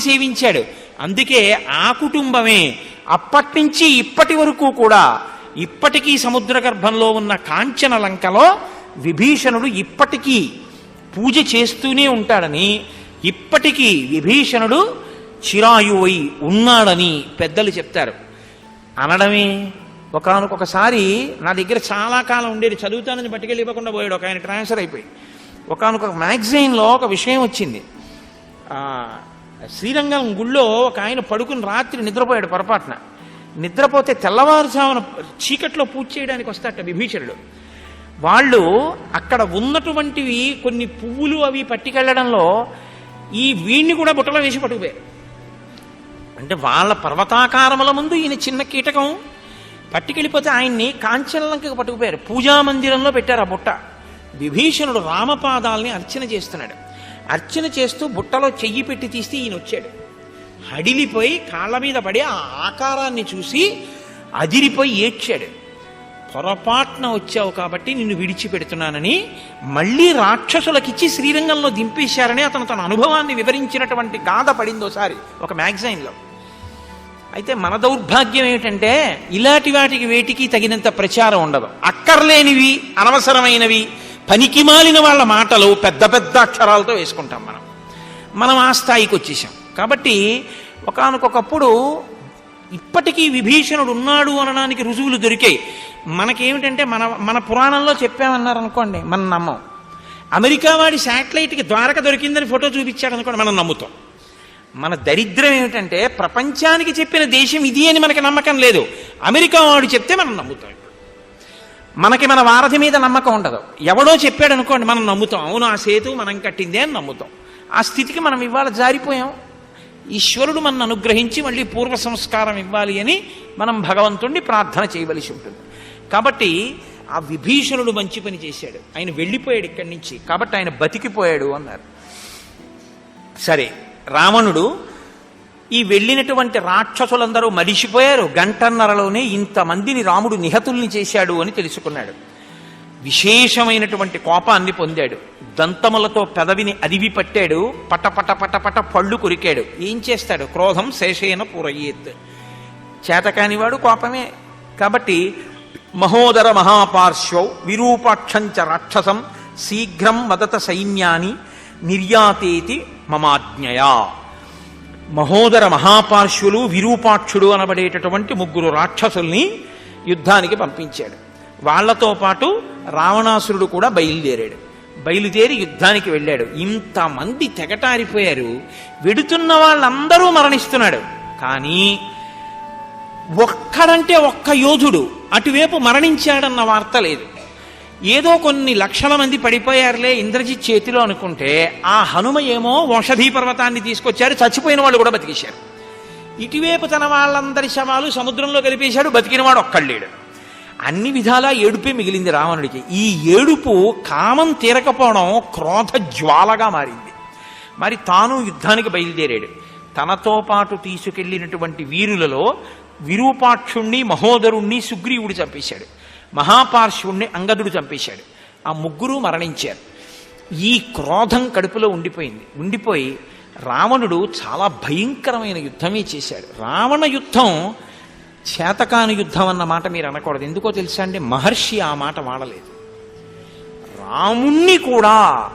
సేవించాడు. అందుకే ఆ కుటుంబమే అప్పటి నుంచి ఇప్పటి వరకు కూడా ఇప్పటికీ సముద్ర గర్భంలో ఉన్న కాంచన లంకలో విభీషణుడు ఇప్పటికీ పూజ చేస్తూనే ఉంటాడని ఇప్పటికీ విభీషణుడు చిరాయువై ఉన్నాడని పెద్దలు చెప్తారు. అనడమే ఒకనకొకసారి నా దగ్గర చాలా కాలం ఉండేది చదువుతానని పట్టుకెళ్ళి ఇవ్వకుండా పోయాడు. ఒక ఆయన ట్రాన్స్ఫర్ అయిపోయి. ఒకనొక మ్యాగజైన్లో ఒక విషయం వచ్చింది. శ్రీరంగం గుళ్ళో ఒక ఆయన పడుకుని రాత్రి నిద్రపోయాడు పొరపాటున. నిద్రపోతే తెల్లవారుజామున చీకట్లో పూజ చేయడానికి వస్తాట విభీషణుడు. వాళ్ళు అక్కడ ఉన్నటువంటివి కొన్ని పువ్వులు అవి పట్టుకెళ్ళడంలో ఈ వీణ్ణి కూడా బుట్టలో వేసి పట్టుకుపోయారు. అంటే వాళ్ళ పర్వతాకారముల ముందు ఈయన చిన్న కీటకం పట్టుకెళ్ళిపోతే ఆయన్ని కాంచనలంకకు పట్టుకుపోయారు. పూజా మందిరంలో పెట్టారు ఆ బుట్ట. విభీషణుడు రామపాదాల్ని అర్చన చేస్తున్నాడు. అర్చన చేస్తూ బుట్టలో చెయ్యి పెట్టి తీస్తే ఈయన వచ్చాడు. హడిలిపోయి కాళ్ళ మీద పడి ఆ ఆకారాన్ని చూసి అదిరిపోయి ఏడ్చాడు. పొరపాటున వచ్చావు కాబట్టి నిన్ను విడిచిపెడుతున్నానని మళ్ళీ రాక్షసులకిచ్చి శ్రీరంగంలో దింపేశారని అతను తన అనుభవాన్ని వివరించినటువంటి గాథ పడిందో సారి ఒక మ్యాగజైన్లో. అయితే మన దౌర్భాగ్యం ఏమిటంటే ఇలాంటి వాటికి వేటికి తగినంత ప్రచారం ఉండదు. అక్కర్లేనివి అనవసరమైనవి పనికిమాలిన వాళ్ళ మాటలు పెద్ద పెద్ద అక్షరాలతో వేసుకుంటాం మనం. మనం ఆ స్థాయికి వచ్చేసాం. కాబట్టి ఒకనకొకప్పుడు ఇప్పటికీ విభీషణుడు ఉన్నాడు అనడానికి రుజువులు దొరికాయి. మనకేమిటంటే మన మన పురాణంలో చెప్పామన్నారు అనుకోండి మనం నమ్మం. అమెరికా వాడి శాటిలైట్కి ద్వారక దొరికిందని ఫోటో చూపించాడనుకోండి మనం నమ్ముతాం. మన దరిద్రం ఏమిటంటే ప్రపంచానికి చెప్పిన దేశం ఇది అని మనకి నమ్మకం లేదు. అమెరికా వాడు చెప్తే మనం నమ్ముతాం. మనకి మన వారధి మీద నమ్మకం ఉండదు. ఎవడో చెప్పాడు అనుకోండి మనం నమ్ముతాం. అవును ఆ సేతు మనం కట్టిందే అని నమ్ముతాం. ఆ స్థితికి మనం ఇవాళ జారిపోయాం. ఈశ్వరుడు మనను అనుగ్రహించి మళ్ళీ పూర్వ సంస్కారం ఇవ్వాలి అని మనం భగవంతుణ్ణి ప్రార్థన చేయవలసి ఉంటుంది. కాబట్టి ఆ విభీషణుడు మంచి పని చేశాడు. ఆయన వెళ్ళిపోయాడు ఇక్కడి నుంచి. కాబట్టి ఆయన బతికిపోయాడు అన్నారు. సరే రావణుడు ఈ వెళ్ళినటువంటి రాక్షసులందరూ మరిచిపోయారు. గంటన్నరలోనే ఇంతమందిని రాముడు నిహతుల్ని చేశాడు అని తెలుసుకున్నాడు. విశేషమైనటువంటి కోపాన్ని పొందాడు. దంతములతో పెదవిని అదివి పట్టాడు. పటపట పటపట పళ్ళు కొరికాడు. ఏం చేస్తాడు? క్రోధం శేషేన పురయ్యేత్ చేతకానివాడు కోపమే. కాబట్టి మహోదర మహాపార్శ్వౌ విరూపాక్షంచ రాక్షసం శీఘ్రం వదత సైన్యాన్ని నిర్యాతేతి మమాజ్ఞయా. మహోదర మహాపార్శ్వులు విరూపాక్షుడు అనబడేటటువంటి ముగ్గురు రాక్షసుల్ని యుద్ధానికి పంపించాడు. వాళ్ళతో పాటు రావణాసురుడు కూడా బయలుదేరాడు. బయలుదేరి యుద్ధానికి వెళ్ళాడు. ఇంతమంది తెగటారిపోయారు. వెడుతున్న వాళ్ళందరూ మరణిస్తున్నాడు. కానీ ఒక్కడంటే ఒక్క యోధుడు అటువైపు మరణించాడన్న వార్త లేదు. ఏదో కొన్ని లక్షల మంది పడిపోయారులే ఇంద్రజిత్ చేతిలో అనుకుంటే ఆ హనుమ ఏమో వంశధీ పర్వతాన్ని తీసుకొచ్చారు చచ్చిపోయిన వాళ్ళు కూడా బతికేశారు. ఇటువైపు తన వాళ్ళందరి శవాలు సముద్రంలో కలిపేశాడు బతికినవాడు ఒక్కళ్ళేడు. అన్ని విధాలా ఏడుపే మిగిలింది రావణుడికి. ఈ ఏడుపు కామం తీరకపోవడం క్రోధ జ్వాలగా మారింది. మరి తాను యుద్ధానికి బయలుదేరాడు. తనతో పాటు తీసుకెళ్ళినటువంటి వీరులలో విరూపాక్షుణ్ణి మహోదరుణ్ణి సుగ్రీవుడు చంపేశాడు. మహాపార్శ్వుణ్ణి అంగదుడు చంపేశాడు. ఆ ముగ్గురు మరణించారు. ఈ క్రోధం కడుపులో ఉండిపోయింది. ఉండిపోయి రావణుడు చాలా భయంకరమైన యుద్ధమే చేశాడు. రావణ యుద్ధం చేతకాని యుద్ధం అన్న మాట మీరు అనకూడదు. ఎందుకో తెలుసా అండి? మహర్షి ఆ మాట వాడలేదు. రాముణ్ణి కూడా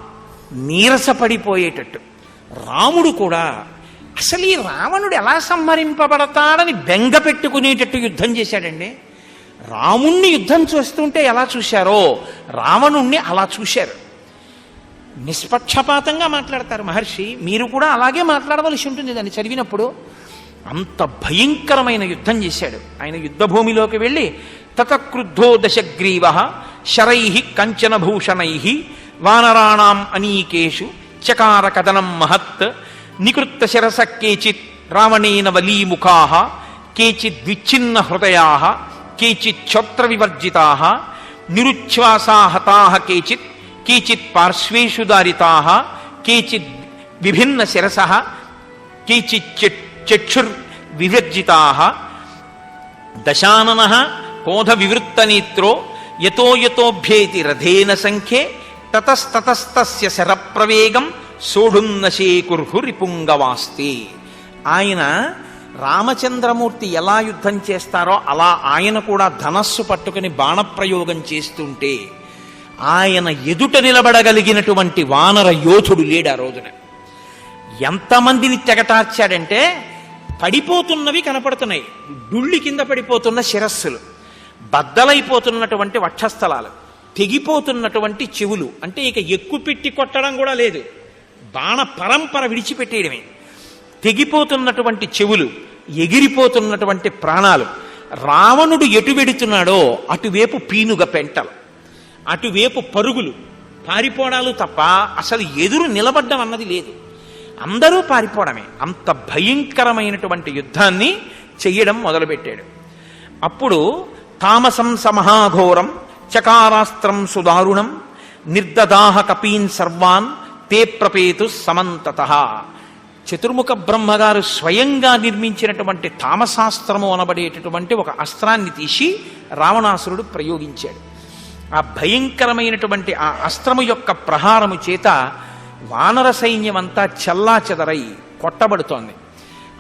నీరసపడిపోయేటట్టు. రాముడు కూడా అసలు ఈ రావణుడు ఎలా సంహరింపబడతాడని బెంగ పెట్టుకునేటట్టు యుద్ధం చేశాడండి? రాముణ్ణి యుద్ధం చూస్తుంటే ఎలా చూశారో? రావణుణ్ణి అలా చూశారు. నిష్పక్షపాతంగా మాట్లాడతారు మహర్షి. మీరు కూడా అలాగే మాట్లాడవలసి ఉంటుంది. దాన్ని చదివినప్పుడు అంత భయంకరమైన యుద్ధం చేశాడు. ఆయన యుద్ధభూమిలోకి వెళ్ళి తతక్రుద్ధో దశగ్రీవ శరై కంచనభూషణై వానరాణం అనీకేషు చకార కథనం మహత్ నికృత్త శిరస కేచిత్ రావణేన వలీముఖా కేచిద్విచ్ఛిన్న హృదయా కేచిత్ క్షోత్ర వివర్జితా నిరుచ్ఛ్వాసా హతా కేచిత్ కేచిత్ పార్శ్వేషు దారితా కేచిద్ విభిన్న శిరస కేచిత్ చక్షుర్ వివర్జితా దశానన కోధ వివృత్తనేత్రో యతో యతోభ్యేతి రథేన సంఖ్యే తతస్తతస్తస్య శరప్రవేగం సోఢున్నశే కుర్హు రిపుంగవాస్తి ఆయన రామచంద్రమూర్తి ఎలా యుద్ధం చేస్తారో అలా ఆయన కూడా ధనస్సు పట్టుకుని బాణప్రయోగం చేస్తుంటే ఆయన ఎదుట నిలబడగలిగినటువంటి వానర యోధుడు లేడు ఆ రోజున. ఎంతమందిని తెగటార్చాడంటే పడిపోతున్నవి కనపడుతున్నాయి. డుళ్ళి కింద పడిపోతున్న శిరస్సులు బద్దలైపోతున్నటువంటి వక్షస్థలాలు తెగిపోతున్నటువంటి చెవులు అంటే ఇక ఎక్కు పెట్టి కొట్టడం కూడా లేదు. బాణ పరంపర విడిచిపెట్టేయడమే. తెగిపోతున్నటువంటి చెవులు ఎగిరిపోతున్నటువంటి ప్రాణాలు రావణుడు ఎటు వెడుతున్నాడో అటువైపు పీనుగ పెంటలు అటువైపు పరుగులు పారిపోవడాలు తప్ప అసలు ఎదురు నిలబడ్డం అన్నది లేదు. అందరూ పారిపోవడమే. అంత భయంకరమైనటువంటి యుద్ధాన్ని చెయ్యడం మొదలుపెట్టాడు. అప్పుడు తామసం సమహాఘోరం చకారాస్త్రం సుదారుణం నిర్దదాహ కపీన్ సర్వాన్ తే ప్రపేతు సమంతత. చతుర్ముఖ బ్రహ్మగారు స్వయంగా నిర్మించినటువంటి తామశాస్త్రము అనబడేటటువంటి ఒక అస్త్రాన్ని తీసి రావణాసురుడు ప్రయోగించాడు. ఆ భయంకరమైనటువంటి ఆ అస్త్రము యొక్క ప్రహారము చేత వానర సైన్యమంతా చల్లా చెదరై కొట్టబడుతోంది.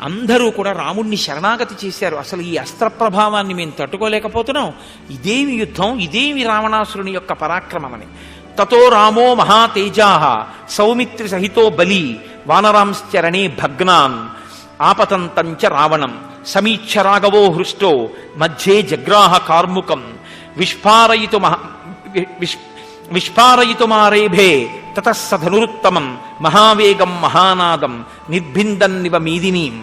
అందరూ కూడా రాముణ్ణి శరణాగతి చేశారు. అసలు ఈ అస్త్ర ప్రభావాన్ని మేము తట్టుకోలేకపోతున్నాం. ఇదేమి యుద్ధం ఇదేమి రావణాసురుని యొక్క పరాక్రమమని. తతో రామో మహాతేజా సౌమిత్రి సహితో బలి. వానరాంశ్చరణే భగ్నాన్ ఆపతంతంచ రావణం సమీక్ష రాఘవో హృష్టో మధ్యే జగ్రాహ కార్ముకం విష్పారయితు మహా విష్ విస్ఫారయితుమారేభే తతస్సధనురుత్తమం మహావేగం మహానాదం నిర్భిందన్నివ మీదినీం.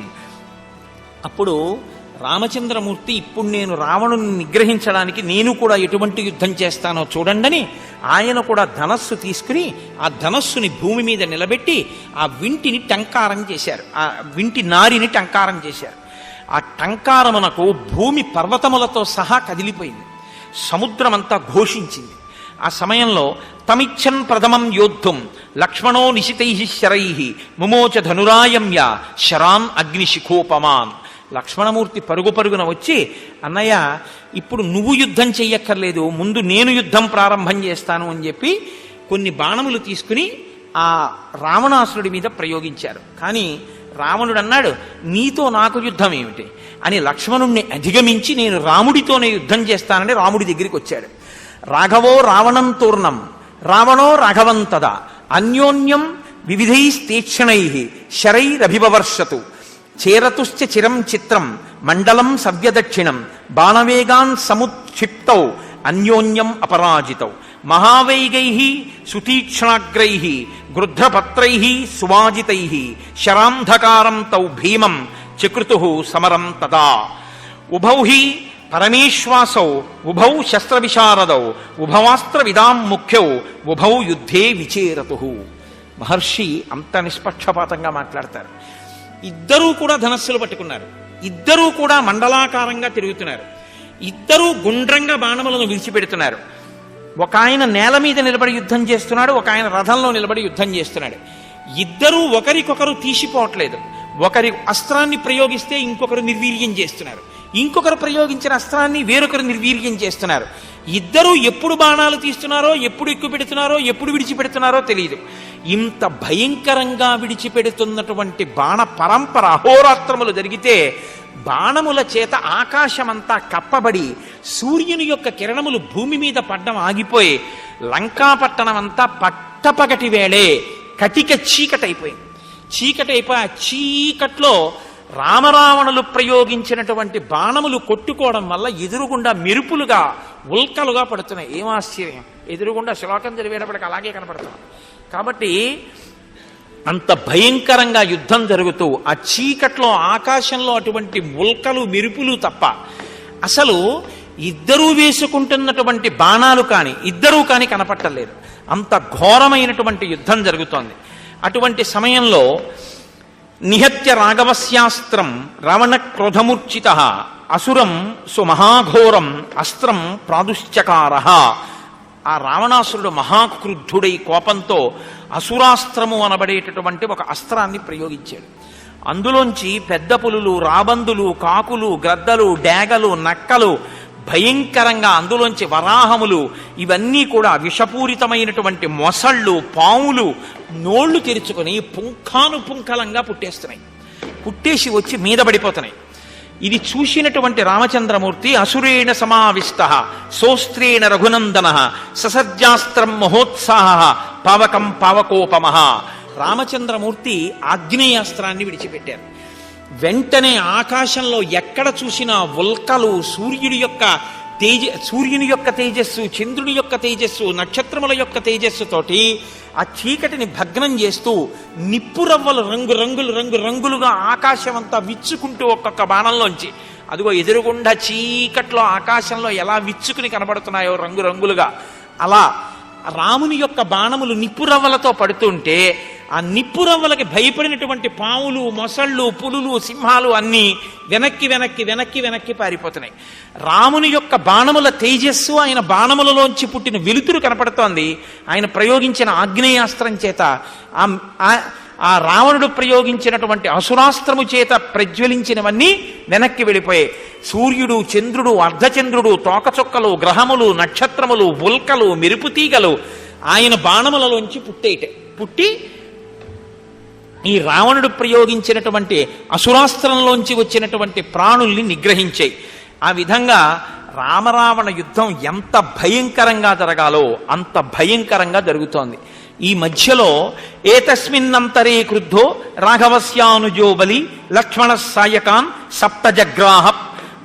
అప్పుడు రామచంద్రమూర్తి ఇప్పుడు నేను రావణుని నిగ్రహించడానికి నేను కూడా ఎటువంటి యుద్ధం చేస్తానో చూడండని ఆయన కూడా ధనస్సు తీసుకుని ఆ ధనస్సుని భూమి మీద నిలబెట్టి ఆ వింటిని టంకారం చేశారు. ఆ వింటి నారిని టంకారం చేశారు. ఆ టంకారమునకు భూమి పర్వతములతో సహా కదిలిపోయింది. సముద్రమంతా ఘోషించింది. ఆ సమయంలో తమిచ్చన్ ప్రథమం యోద్ధుం లక్ష్మణో నిశితై శరై ముమోచ ధనురాయమ్య శరాన్ అగ్నిశిఖోపమాన్ లక్ష్మణమూర్తి పరుగు పరుగున వచ్చి అన్నయ్య ఇప్పుడు నువ్వు యుద్ధం చెయ్యక్కర్లేదు ముందు నేను యుద్ధం ప్రారంభం చేస్తాను అని చెప్పి కొన్ని బాణములు తీసుకుని ఆ రావణాసురుడి మీద ప్రయోగించారు. కానీ రావణుడు అన్నాడు నీతో నాకు యుద్ధం ఏమిటి? అని లక్ష్మణుణ్ణి అధిగమించి నేను రాముడితోనే యుద్ధం చేస్తానని రాముడి దగ్గరికి వచ్చాడు. రాఘవో రావణం తూర్ణం రావణో రాఘవంతద అన్యోన్యం వివిధైస్తేక్షణై శరైరభివర్షతు చేరతుశ్చ చిరం చిత్రం మండలం సవ్యదక్షిణం బాణవేగాన్ సముక్షిప్తౌ అన్యోన్యం అపరాజితౌ. మహావైగై సుతీక్ష్ణాగ్రై గృధ్రపత్రై సువాజితై శరాంధకారం తౌ భీమం చకృతు సమరం తదా. ఉభౌ హి పరమేశ్వాసౌ ఉభౌ శస్త్రవిశారదౌ ఉభవాస్త్ర విదాం ముఖ్యౌ ఉభౌ యుద్ధే విచేరతు. మహర్షి అంత నిష్పక్షపాతంగా మాట్లాడతారు. ఇద్దరూ కూడా ధనస్సులు పట్టుకున్నారు. ఇద్దరూ కూడా మండలాకారంగా తిరుగుతున్నారు. ఇద్దరూ గుండ్రంగా బాణములను విడిచిపెడుతున్నారు. ఒక ఆయన నేల మీద నిలబడి యుద్ధం చేస్తున్నాడు ఒక ఆయన రథంలో నిలబడి యుద్ధం చేస్తున్నాడు. ఇద్దరూ ఒకరికొకరు తీసిపోవట్లేదు. ఒకరి అస్త్రాన్ని ప్రయోగిస్తే ఇంకొకరు నిర్వీర్యం చేస్తున్నారు. ఇంకొకరు ప్రయోగించిన అస్త్రాన్ని వేరొకరు నిర్వీర్యం చేస్తున్నారు. ఇద్దరూ ఎప్పుడు బాణాలు తీస్తున్నారో ఎప్పుడు ఎక్కువ పెడుతున్నారో ఎప్పుడు విడిచిపెడుతున్నారో తెలియదు ఇంత భయంకరంగా విడిచిపెడుతున్నటువంటి బాణ పరంపర అహోరాత్రములు జరిగితే బాణముల చేత ఆకాశమంతా కప్పబడి సూర్యుని యొక్క కిరణములు భూమి మీద పడ్డం ఆగిపోయి లంకాపట్టణం అంతా పట్టపగటి వేళే కటిక చీకటైపోయింది. చీకటైపోయి ఆ చీకట్లో రామరావణులు ప్రయోగించినటువంటి బాణములు కొట్టుకోవడం వల్ల ఎదురుగుండా మెరుపులుగా ఉల్కలుగా పడుతున్నాయి. ఏం ఆశ్చర్యం? ఎదురుగుండా శ్లోకం జరిగేటప్పటికి అలాగే కనపడుతున్నాం. కాబట్టి అంత భయంకరంగా యుద్ధం జరుగుతూ ఆ చీకట్లో ఆకాశంలో అటువంటి ఉల్కలు మెరుపులు తప్ప అసలు ఇద్దరూ వేసుకుంటున్నటువంటి బాణాలు కానీ ఇద్దరూ కానీ కనపట్టలేదు. అంత ఘోరమైనటువంటి యుద్ధం జరుగుతోంది. అటువంటి సమయంలో నిహత్య రాఘవశాస్త్రం రావణ క్రోధమూర్చిత అసురం సుమహాఘోరం అస్త్రం ప్రాదుశ్చకార. ఆ రావణాసురుడు మహాక్రుద్ధుడై కోపంతో అసురాస్త్రము అనబడేటటువంటి ఒక అస్త్రాన్ని ప్రయోగించాడు. అందులోంచి పెద్ద పులులు రాబందులు కాకులు గ్రద్దలు డేగలు నక్కలు భయంకరంగా అందులోంచి వరాహములు ఇవన్నీ కూడా విషపూరితమైనటువంటి మొసళ్ళు పాములు నోళ్ళు తెరుచుకొని పుంఖానుపుంఖలంగా పుట్టేస్తున్నాయి. పుట్టేసి వచ్చి మీద పడిపోతున్నాయి. ఇది చూసినటువంటి రామచంద్రమూర్తి అసురేణ సమావిష్ట సోస్త్రేణ రఘునందన ససజ్జాస్త్రం మహోత్సాహ పావకం పావకోపమః. రామచంద్రమూర్తి ఆగ్నేయాస్త్రాన్ని విడిచిపెట్టారు. వెంటనే ఆకాశంలో ఎక్కడ చూసినా ఉల్కలు సూర్యుడి యొక్క తేజ సూర్యుని యొక్క తేజస్సు చంద్రుని యొక్క తేజస్సు నక్షత్రముల యొక్క తేజస్సుతోటి ఆ చీకటిని భగ్నం చేస్తూ నిప్పురవ్వలు రంగు రంగులు రంగు రంగులుగా ఆకాశం అంతా విచ్చుకుంటూ ఒక్కొక్క బాణంలోంచి. అదిగో ఎదురుగుండా చీకట్లో ఆకాశంలో ఎలా విచ్చుకుని కనబడుతున్నాయో రంగు రంగులుగా. అలా రాముని యొక్క బాణములు నిప్పురవ్వలతో పడుతుంటే ఆ నిప్పురవ్వలకి భయపడినటువంటి పావులు మొసళ్ళు పులులు సింహాలు అన్నీ వెనక్కి వెనక్కి వెనక్కి వెనక్కి పారిపోతున్నాయి. రాముని యొక్క బాణముల తేజస్సు ఆయన బాణములలోంచి పుట్టిన వెలుతురు కనపడుతోంది. ఆయన ప్రయోగించిన ఆగ్నేయాస్త్రం చేత ఆ- ఆ రావణుడు ప్రయోగించినటువంటి అసురాస్త్రము చేత ప్రజ్వలించినవన్నీ వెనక్కి వెళ్ళిపోయాయి. సూర్యుడు చంద్రుడు అర్ధచంద్రుడు తోకచుక్కలు గ్రహములు నక్షత్రములు ఉల్కలు మెరుపు తీగలు ఆయన బాణములలోంచి పుట్టేట పుట్టి ఈ రావణుడు ప్రయోగించినటువంటి అసురాస్త్రంలోంచి వచ్చినటువంటి ప్రాణుల్ని నిగ్రహించాయి. ఆ విధంగా రామరావణ యుద్ధం ఎంత భయంకరంగా జరగాలో అంత భయంకరంగా జరుగుతోంది. ఈ మధ్యలో ఏతస్మిన్నంతరే క్రుద్ధో రాఘవస్యానుజో బలి లక్ష్మణ సాయకాన్ సప్తజగ్రాహ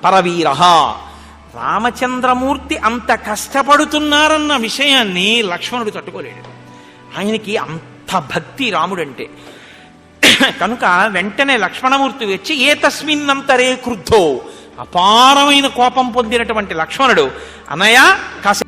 పరవీర. రామచంద్రమూర్తి అంత కష్టపడుతున్నారన్న విషయాన్ని లక్ష్మణుడు తట్టుకోలేడు. ఆయనకి అంత భక్తి రాముడంటే. కనుక వెంటనే లక్ష్మణమూర్తి వచ్చి ఏ తస్మిన్నంతరే క్రుద్ధో. అపారమైన కోపం పొందినటువంటి లక్ష్మణుడు అనయ కాసే